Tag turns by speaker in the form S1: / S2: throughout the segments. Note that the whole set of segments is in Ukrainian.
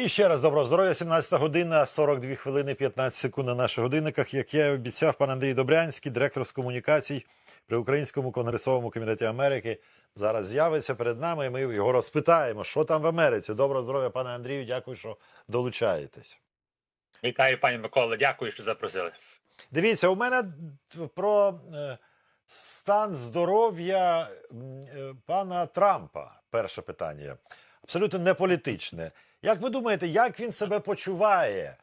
S1: І ще раз доброго здоров'я. 17 година, 42 хвилини, 15 секунд на наших годинниках. Як я і обіцяв, пан Андрій Добрянський, директор з комунікацій при Українському конгресовому комітеті Америки, зараз з'явиться перед нами, і ми його розпитаємо, що там в Америці. Доброго здоров'я, пане Андрію. Дякую, що долучаєтесь.
S2: Вітаю, пані Микола. Дякую, що запросили.
S1: Дивіться, у мене про е, стан здоров'я е, пана Трампа. Перше питання. Абсолютно не політичне. Як ви думаєте, як він себе почуває?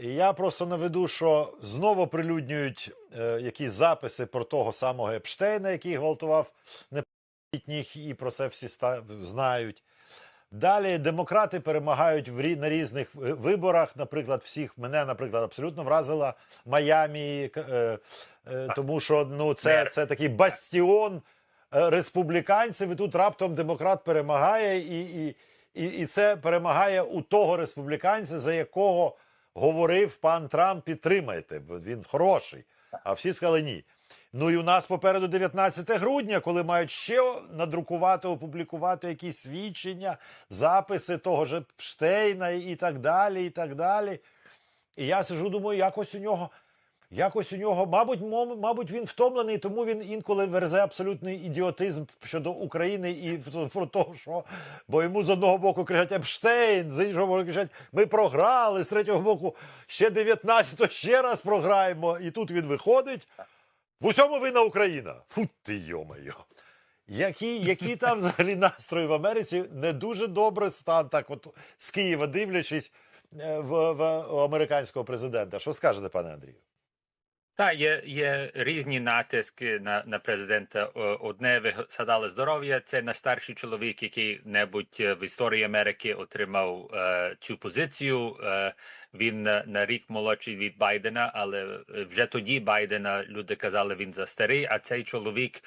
S1: Я просто наведу, що знову прилюднюють е, якісь записи про того самого Епштейна, який гвалтував неповнолітніх, і про це всі ста- знають. Далі демократи перемагають в рі- на різних виборах. Наприклад, всіх мене, наприклад, абсолютно вразила Майамі, е, е, тому що ну це, це такий бастіон е, республіканців. І тут раптом демократ перемагає, і, і, і, і це перемагає у того республіканця, за якого говорив пан Трамп, підтримайте, бо він хороший. А всі сказали ні. Ну і у нас попереду 19 грудня, коли мають ще надрукувати, опублікувати якісь свідчення, записи того ж Штейна і так далі. І так далі. І я сижу, думаю, якось у нього, якось у нього, мабуть, мабуть, він втомлений, тому він інколи верзе абсолютний ідіотизм щодо України і про те, що бо йому з одного боку кричать Епштейн, з іншого боку кричать, ми програли, з третього боку ще 19 ще раз програємо. І тут він виходить. В усьому винна Україна. Фу ти йомайо. Які, які там взагалі настрої в Америці? Не дуже добре стан, так от з Києва дивлячись е, в, в американського президента. Що скажете, пане Андрію?
S2: Так, є, є різні натиски на, на президента. Одне ви здоров'я. Це найстарший чоловік, який небудь е, в історії Америки отримав е, цю позицію. Е, він на, на рік молодший від Байдена, але е, вже тоді Байдена люди казали, він за старий. А цей чоловік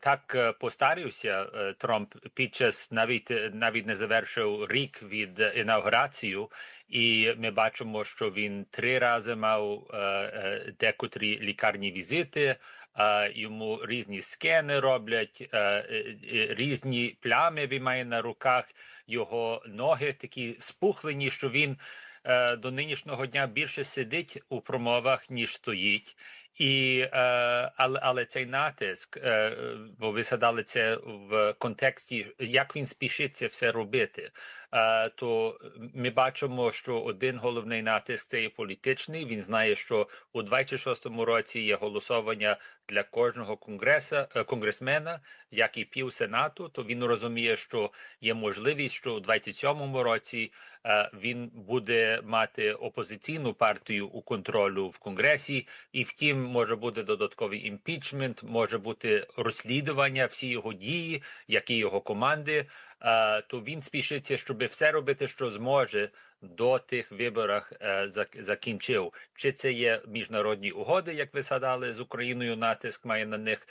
S2: так е, постарився е, Трамп під час навіть е, навіть не завершив рік від е, інаугурацію. І ми бачимо, що він три рази мав е, е, декотрі лікарні візити. Е, йому різні скени роблять, е, е, е, різні плями він має на руках. Його ноги такі спухлені, що він е, до нинішнього дня більше сидить у промовах, ніж стоїть. І е, але, але цей натиск, е, бо ви згадали це в контексті, як він спішиться все робити. Е, то ми бачимо, що один головний натиск це є політичний. Він знає, що у 26-му році є голосування для кожного конгреса е, конгресмена, як і пів сенату. То він розуміє, що є можливість, що у 27-му році він буде мати опозиційну партію у контролю в конгресі, і втім може бути додатковий імпічмент, може бути розслідування всі його дії, як і його команди. То він спішиться, щоб все робити, що зможе до тих виборах е, закінчив. Чи це є міжнародні угоди, як ви згадали, з Україною натиск має на них,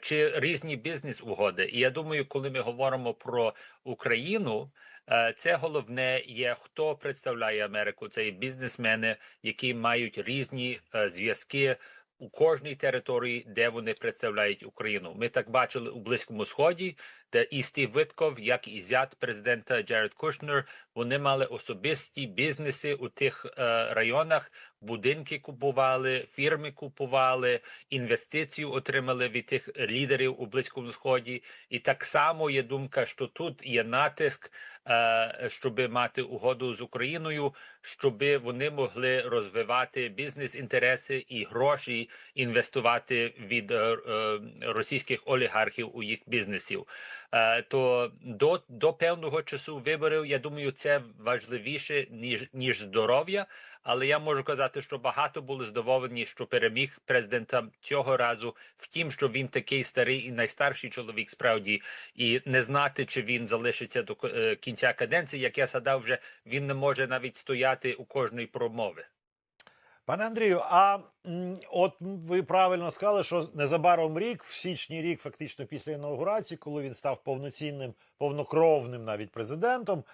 S2: чи різні бізнес-угоди. І я думаю, коли ми говоримо про Україну. Е, Це головне є хто представляє Америку. Це є бізнесмени, які мають різні е, зв'язки у кожній території, де вони представляють Україну. Ми так бачили у близькому сході, і Стів Витков, як і зять президента Джеред Кушнер, вони мали особисті бізнеси у тих е, районах, будинки купували, фірми купували, інвестицію отримали від тих лідерів у близькому сході. І так само є думка, що тут є натиск, е, щоб мати угоду з Україною, щоб вони могли розвивати бізнес-інтереси і гроші інвестувати від е, е, російських олігархів у їх бізнесів. Е, то до, до певного часу виборів, я думаю, це важливіше ніж ніж здоров'я. Але я можу казати, що багато були здоволені, що переміг президента цього разу. Втім, що він такий старий і найстарший чоловік справді, і не знати, чи він залишиться до е, кінця каденції, як я згадав, вже він не може навіть стояти у кожної промови.
S1: Пане Андрію, а от ви правильно сказали, що незабаром рік, в січні рік, фактично після інаугурації, коли він став повноцінним, повнокровним навіть президентом.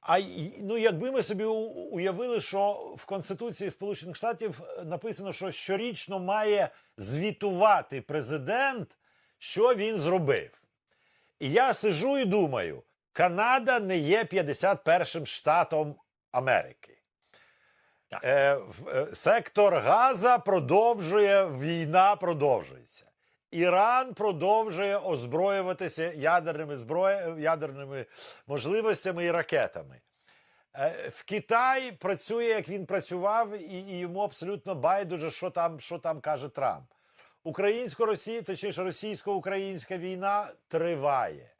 S1: А ну, якби ми собі уявили, що в Конституції Сполучених Штатів е, написано, що щорічно має звітувати президент, що він зробив. І я сижу і думаю: Канада не є 51-м штатом Америки. Е, е, сектор Газа продовжує, війна продовжується. Іран продовжує озброюватися ядерними зброє, ядерними можливостями і ракетами. Е, В Китай працює, як він працював, і, і йому абсолютно байдуже, що там, що там каже Трамп. Українсько-російська, точніше, російсько-українська війна триває.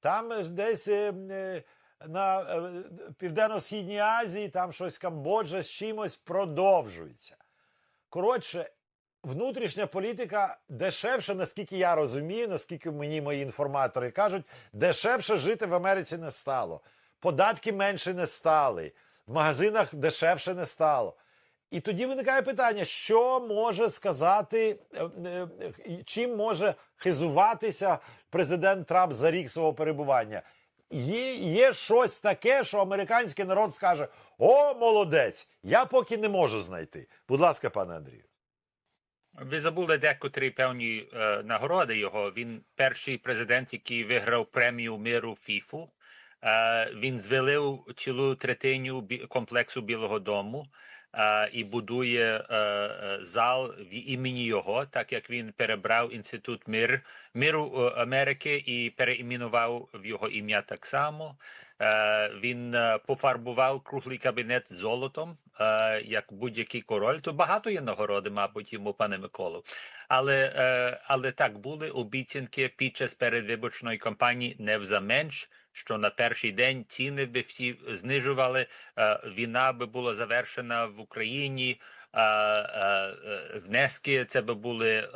S1: Там десь е, е, на е, Південно-Східній Азії, там щось Камбоджа з чимось продовжується. Коротше, внутрішня політика дешевше, наскільки я розумію, наскільки мені мої інформатори кажуть, дешевше жити в Америці не стало. Податки менше не стали, в магазинах дешевше не стало. І тоді виникає питання, що може сказати, е, е, чим може хизуватися президент Трамп за рік свого перебування. Є, щось таке, що американський народ скаже: О, молодець! Я поки не можу знайти. Будь ласка, пане Андрію.
S2: Ви забули декотрі певні е, нагороди його. Він перший президент, який виграв премію миру ФІФУ. Е, він звелив цілу третиню бі- комплексу Білого Дому і будує е, е, зал в імені його, так як він перебрав інститут мир миру е, Америки і переіменував в його ім'я так само. Е, він е, пофарбував круглий кабінет золотом, е, як будь-який король. То багато є нагороди, мабуть, йому, пане Миколу. Але, але так були обіцянки під час передвиборчої кампанії не взаменш, що на перший день ціни би всі знижували, війна би була завершена в Україні. Внески це би були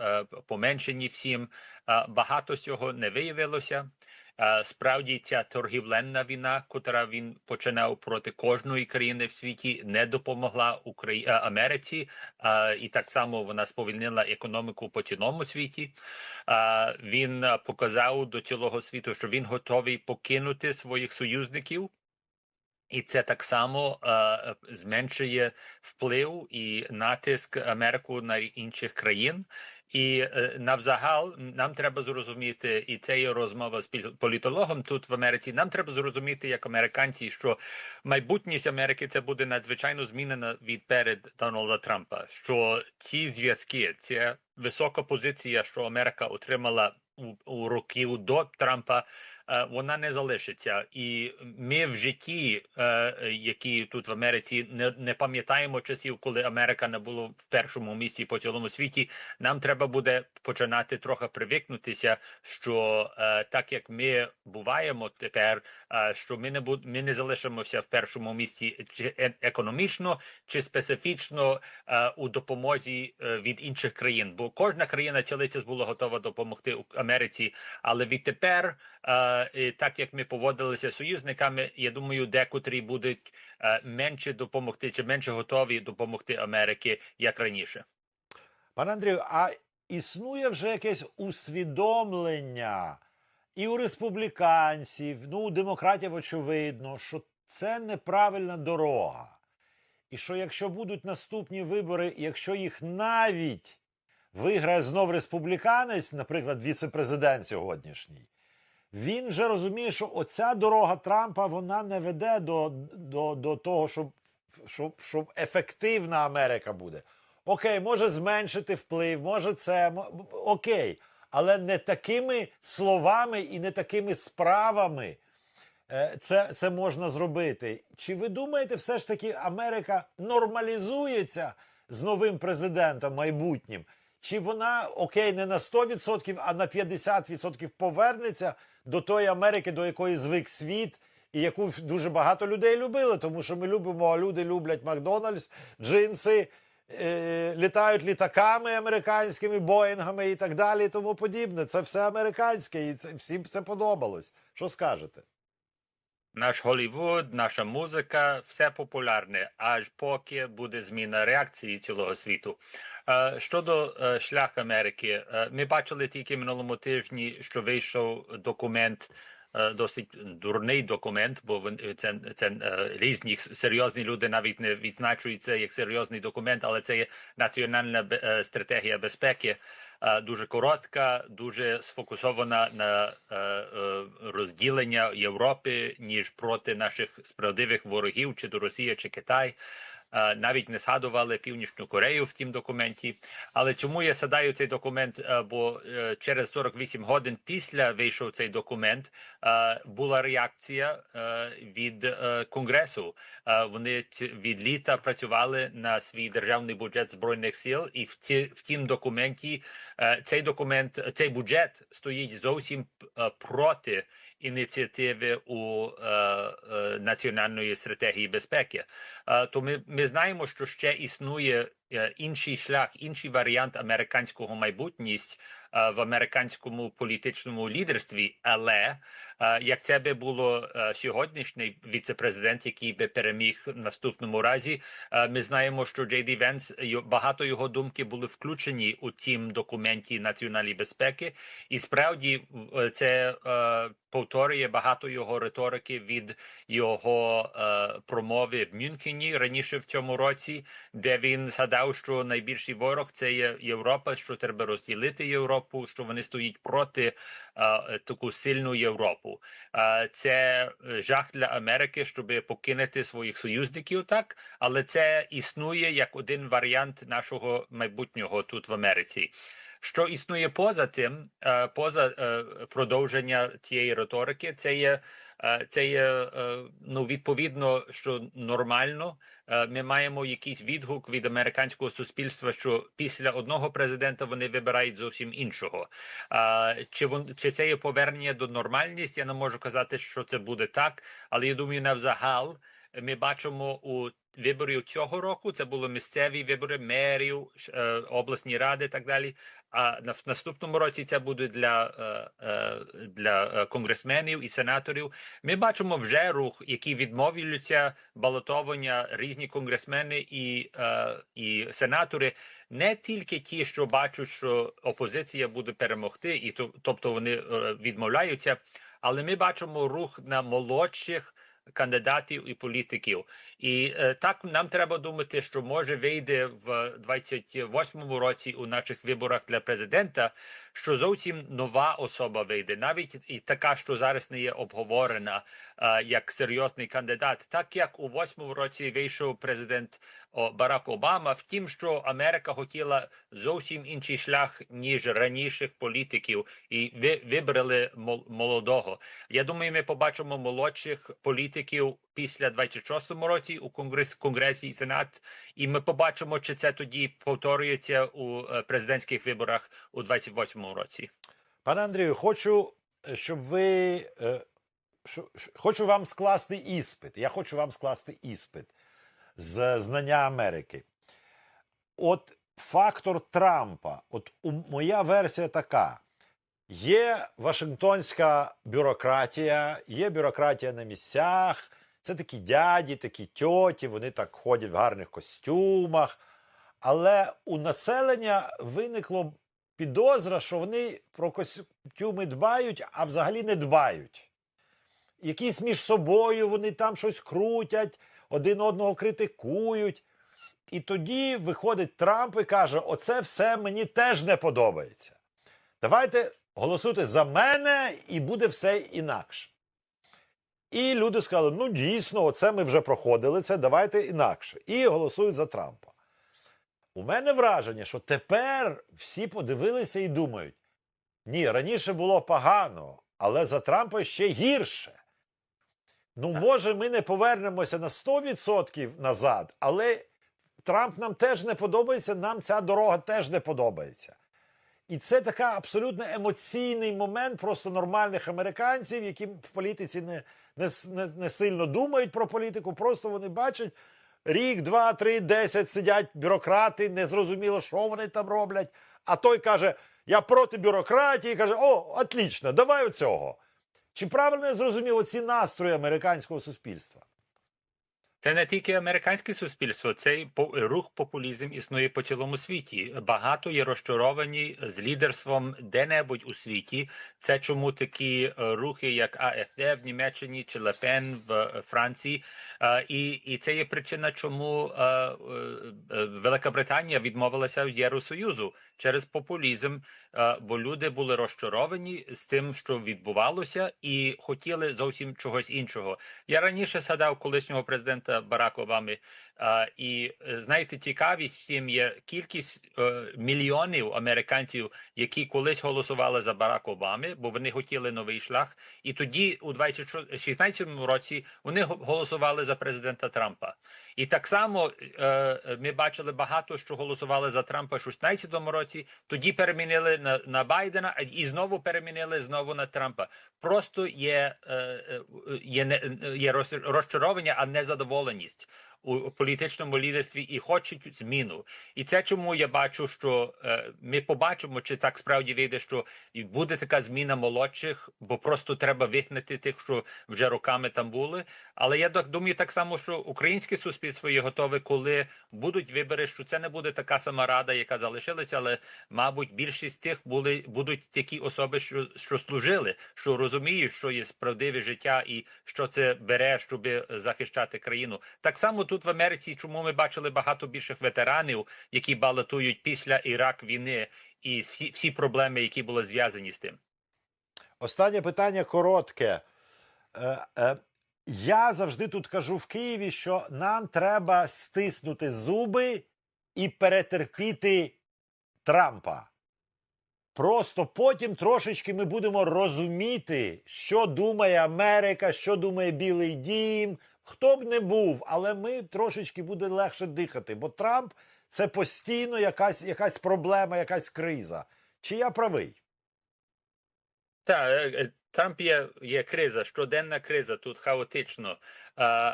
S2: поменшені всім. Багато цього не виявилося. Справді, ця торгівленна війна, котра він починав проти кожної країни в світі, не допомогла Украї... е, Америці, і так само вона сповільнила економіку по цілому світі. Він показав до цілого світу, що він готовий покинути своїх союзників. І це так само е, зменшує вплив і натиск Америку на інших країн. І е, навзагал нам треба зрозуміти, і це є розмова з політологом тут в Америці. Нам треба зрозуміти, як американці, що майбутність Америки це буде надзвичайно змінена від перед Дональда Трампа. Що ці зв'язки, ця висока позиція, що Америка отримала у, у років до Трампа, вона не залишиться. І ми в житті, е, які тут в Америці, не, не пам'ятаємо часів, коли Америка не було в першому місці по цілому світі. Нам треба буде починати трохи привикнутися, що е, так як ми буваємо тепер, е, що ми не буд, ми не залишимося в першому місці чи е- економічно, чи специфічно е, у допомозі е, від інших країн. Бо кожна країна цілиця була готова допомогти Америці, але відтепер, е, і так як ми поводилися з союзниками, я думаю, декотрі будуть е, менше допомогти чи менше готові допомогти Америки як раніше.
S1: Пане Андрію, а існує вже якесь усвідомлення і у республіканців, ну, у демократів, очевидно, що це неправильна дорога. І що якщо будуть наступні вибори, якщо їх навіть виграє знов республіканець, наприклад, віце-президент сьогоднішній, він вже розуміє, що оця дорога Трампа вона не веде до, до, до того, щоб, щоб, щоб ефективна Америка буде. Окей, може зменшити вплив, може це окей, але не такими словами і не такими справами е, це, це можна зробити. Чи ви думаєте, все ж таки Америка нормалізується з новим президентом майбутнім? Чи вона окей, не на 100%, а на 50% повернеться до тої Америки, до якої звик світ, і яку дуже багато людей любили, тому що ми любимо, а люди люблять Макдональдс, джинси, е, літають літаками американськими, боїнгами і так далі, і тому подібне. Це все американське, і це всім це подобалось. Що скажете?
S2: Наш Голлівуд, наша музика, все популярне, аж поки буде зміна реакції цілого світу. Е, Щодо е, шлях Америки, е, ми бачили тільки минулому тижні, що вийшов документ досить дурний документ, бо це, це різні серйозні люди навіть не відзначують це як серйозний документ, але це є національна стратегія безпеки. Е, Дуже коротка, дуже сфокусована на е, е, розділення Європи ніж проти наших справедливих ворогів, чи то Росія, чи Китай. Навіть не згадували Північну Корею в тім документі. Але чому я садаю цей документ? Е, Бо е, через 48 годин після вийшов цей документ, е, була реакція від конгресу. Вони від літа працювали на свій державний бюджет збройних сил, і в ті в тім документі цей документ, цей бюджет стоїть зовсім проти ініціативи у е, е, національної стратегії безпеки. Е, то ми, ми знаємо, що ще існує інший шлях, інший варіант американського майбутність е, в американському політичному лідерстві, але е, як це би було е, сьогоднішній віцепрезидент, який би переміг в наступному разі, е, ми знаємо, що Джей Ді Венс багато його думки були включені у тім документі національної безпеки, і справді це е, повторює багато його риторики від його е, промови в Мюнхені раніше в цьому році, де він згадав, що найбільший ворог це є Європа, що треба розділити Європу, що вони стоять проти е, таку сильну Європу. Е, це жах для Америки, щоб покинути своїх союзників, так але це існує як один варіант нашого майбутнього тут в Америці. Що існує поза тим, поза е, продовження тієї риторики, це є, це є е, ну відповідно, що нормально. Е, Ми маємо якийсь відгук від американського суспільства, що після одного президента вони вибирають зовсім іншого. Чи вон чи це є повернення до нормальності? Я не можу казати, що це буде так, але я думаю, навзагал ми бачимо у виборів цього року. Це були місцеві вибори мерів, е, обласні ради, і так далі. А в наступному році це буде для, е, е, для конгресменів і сенаторів. Ми бачимо вже рух, які відмовляються балотовання різні конгресмени і, і сенатори, не тільки ті, що бачать, що опозиція буде перемогти, і тобто вони відмовляються, але ми бачимо рух на молодших кандидатів і політиків. І е, так нам треба думати, що може вийде в 28-му році у наших виборах для президента, що зовсім нова особа вийде, навіть і така, що зараз не є обговорена е, як серйозний кандидат, так як у восьмому році вийшов президент Барак Обама, втім, що Америка хотіла зовсім інший шлях ніж раніших політиків, і ви вибрали молодого. Я думаю, ми побачимо молодших політиків після 26-му році у конгрес конгресі і сенат, і ми побачимо, чи це тоді повторюється у е, президентських виборах у 28-му році.
S1: Пане Андрію, хочу, е, щоб ви. е, Хочу вам скласти іспит. Я хочу вам скласти іспит з знання Америки. От фактор Трампа. От моя версія така: є Вашингтонська бюрократія, є бюрократія на місцях. Це такі дяді, такі тьоті, вони так ходять в гарних костюмах. Але у населення виникло підозра, що вони про костюми дбають, а взагалі не дбають. Якісь між собою вони там щось крутять, один одного критикують. І тоді виходить Трамп і каже: Оце все мені теж не подобається. Давайте голосуйте за мене, і буде все інакше. І люди сказали: ну дійсно, оце ми вже проходили, це давайте інакше. І голосують за Трампа. У мене враження, що тепер всі подивилися і думають: ні, раніше було погано, але за Трампа ще гірше. Ну,
S2: Так.
S1: може, ми не повернемося на 100% назад, але Трамп нам теж не подобається, нам ця дорога теж не подобається. І це така абсолютно емоційний момент просто нормальних американців, які в політиці не, не, не, не сильно думають про політику, просто вони бачать рік, два, три, десять сидять бюрократи, незрозуміло, що вони там роблять. А той каже: Я проти бюрократії, каже: О, отлично, давай оцього. Чи правильно я зрозумів оці настрої американського суспільства?
S2: Це не тільки американське суспільство, цей рух популізм існує по цілому світі. Багато є розчаровані з лідерством де-небудь у світі. Це чому такі е, рухи, як АФД в Німеччині чи Лепен в е, Франції. Е, І, і це є причина, чому Велика Британія відмовилася від Євросоюзу через популізм, е, бо люди були розчаровані з тим, що відбувалося, і хотіли зовсім чогось іншого. Я раніше згадав колишнього президента Барака Обами. І е, знаєте, цікавість всім є кількість е, мільйонів американців, які колись голосували за Барака Обами, бо вони хотіли новий шлях. І тоді, у 2016 році, вони го- голосували за президента Трампа. І так само е, ми бачили багато, що голосували за Трампа в 2016 році. Тоді перемінили на, на Байдена, і знову перемінили знову на Трампа. Просто є, е, е, є, не, є роз- розчарування, а не задоволеність у політичному лідерстві і хочуть зміну. І це чому я бачу, що е, ми побачимо, чи так справді вийде, що буде така зміна молодших, бо просто треба вигнати тих, що вже роками там були. Але я так думаю, так само, що українське суспільство є готове, коли будуть вибори, що це не буде така сама рада, яка залишилася, але мабуть більшість тих були будуть такі особи, що, що служили, що розуміють, що є справдиве життя і що це бере, щоб захищати країну. Так само тут в Америці, чому ми бачили багато більших ветеранів, які балотують після Ірак війни, і всі, всі проблеми, які були зв'язані з тим.
S1: Останнє питання коротке. Е, е, я завжди тут кажу в Києві, що нам треба стиснути зуби і перетерпіти Трампа. Просто потім трошечки ми будемо розуміти, що думає Америка, що думає Білий Дім, хто б не був, але ми трошечки буде легше дихати, бо Трамп це постійно якась, якась проблема, якась криза. Чи я правий?
S2: Так, Трамп є, є криза, щоденна криза, тут хаотично. Е,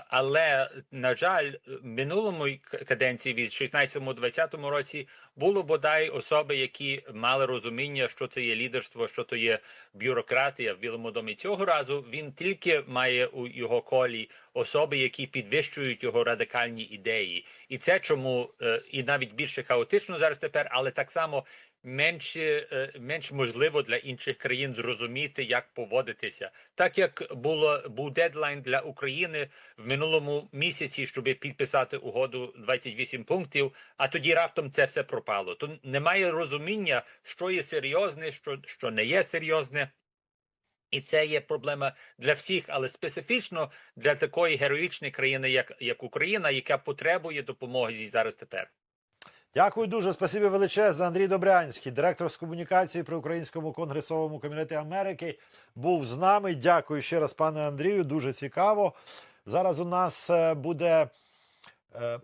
S2: Але, на жаль, минулому каденції від 16-20 році було бодай особи, які мали розуміння, що це є лідерство, що то є бюрократія в Білому домі. Цього разу він тільки має у його колі особи, які підвищують його радикальні ідеї. І це чому е, і навіть більше хаотично зараз тепер, але так само менше, е, менш можливо для інших країн зрозуміти, як поводитися, так як було був дедлайн для України в минулому місяці, щоб підписати угоду 28 пунктів. А тоді раптом це все пропало. То немає розуміння, що є серйозне, що, що не є серйозне. І це є проблема для всіх, але специфічно для такої героїчної країни, як, як Україна, яка потребує допомоги зараз тепер.
S1: Дякую дуже. Спасибі величезне. Андрій Добрянський, директор з комунікації при Українському конгресовому комітеті Америки, був з нами. Дякую ще раз, пане Андрію. Дуже цікаво. Зараз у нас е, буде. е,